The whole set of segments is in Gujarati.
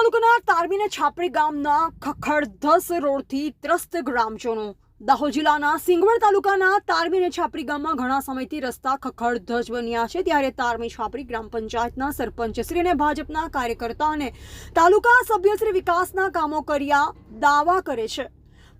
તાલુકાના તારબીને છાપરી ગામના ખખડધસ રોડથી ત્રસ્ત ગ્રામજનો. દાહોદ જિલ્લાના સિંગવડ તાલુકાના તારબીને છાપરી ગામમાં ઘણા સમયથી રસ્તા ખખડધજ બન્યા છે. ત્યારે તારમી છાપરી ગ્રામ પંચાયતના સરપંચ શ્રી અને ભાજપના કાર્યકર્તા અને તાલુકા સભ્યશ્રી વિકાસના કામો કર્યા દાવા કરે છે.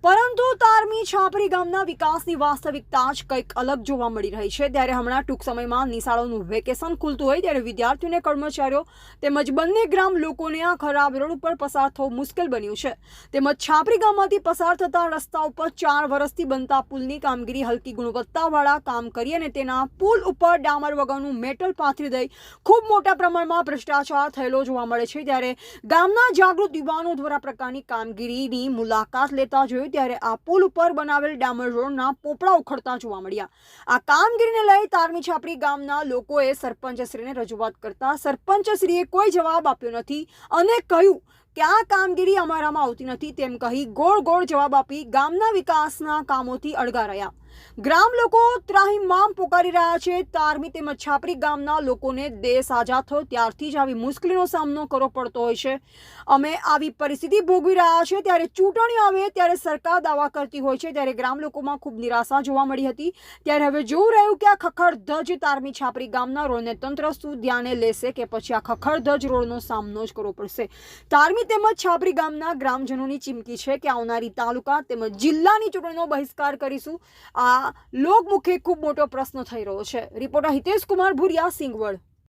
પરંતુ તારમી છાપરી ગામના વિકાસની વાસ્તવિકતા જ કંઈક અલગ જોવા મળી રહી છે. ત્યારે હમણાં ટૂંક સમયમાં નિશાળોનું વેકેશન ખુલતું હોય ત્યારે વિદ્યાર્થીઓને કર્મચારીઓ તેમજ બંને ગ્રામ લોકોને આ ખરાબ રોડ ઉપર પસાર થવું મુશ્કેલ બન્યું છે. તેમજ છાપરી ગામમાંથી પસાર થતા રસ્તા ઉપર ચાર વર્ષથી બનતા પુલની કામગીરી હલકી ગુણવત્તાવાળા કામ કરી અને તેના પુલ ઉપર ડામર વગરનું મેટલ પાથરી દઈ ખૂબ મોટા પ્રમાણમાં ભ્રષ્ટાચાર થયેલો જોવા મળે છે. ત્યારે ગામના જાગૃત યુવાનો દ્વારા પ્રકારની કામગીરીની મુલાકાત લેતા જોયું ત્યારે આ પુલ ઉપર બનાવેલ ડામર રોડના પોપડા ઉખડતા જોવા મળ્યા. આ કામગીરીને લઈ તારમી છાપરી ગામના લોકોએ સરપંચશ્રીને રજૂઆત કરતા સરપંચશ્રીએ કોઈ જવાબ આપ્યો નથી અને કહ્યું કે આ કામગીરી અમારામાં આવતી નથી તેમ કહી ગોળ ગોળ જવાબ આપી ગામના વિકાસના કામોથી અળગા રહ્યા. ગ્રામ લોકો ત્રાહિમામ પુકારી રહ્યા છે. તારમી તેમજ છાપરી ગામના લોકોને દેશ આઝાદ થયો. ત્યારથી જ આવી મુશ્કેલીનો સામનો કરવો પડતો હોય છે. અમે આવી પરિસ્થિતિ ભોગવી રહ્યા છે ત્યારે ચૂંટણી આવે ત્યારે સરકાર દાવા કરતી હોય છે. ત્યારે ગ્રામ લોકોમાં ખૂબ નિરાશા જોવા મળી હતી. ત્યારે હવે જોવું રહ્યું કે આ ખખડધજ તારમી છાપરી ગામના રોડને તંત્ર શું ધ્યાને લેશે કે પછી આ ખખડધજ રોડનો સામનો જ કરવો પડશે. તારમી તેમજ છાપરી ગામના ગ્રામજનોની ચીમકી છે કે આવનારી તાલુકા તેમજ જિલ્લાની ચૂંટણીનો બહિષ્કાર કરીશું. આ લોકમુખે ખૂબ મોટો પ્રશ્ન થઈ રહ્યો છે. રિપોર્ટર હિતેશ કુમાર ભુરિયા સિંગવડ.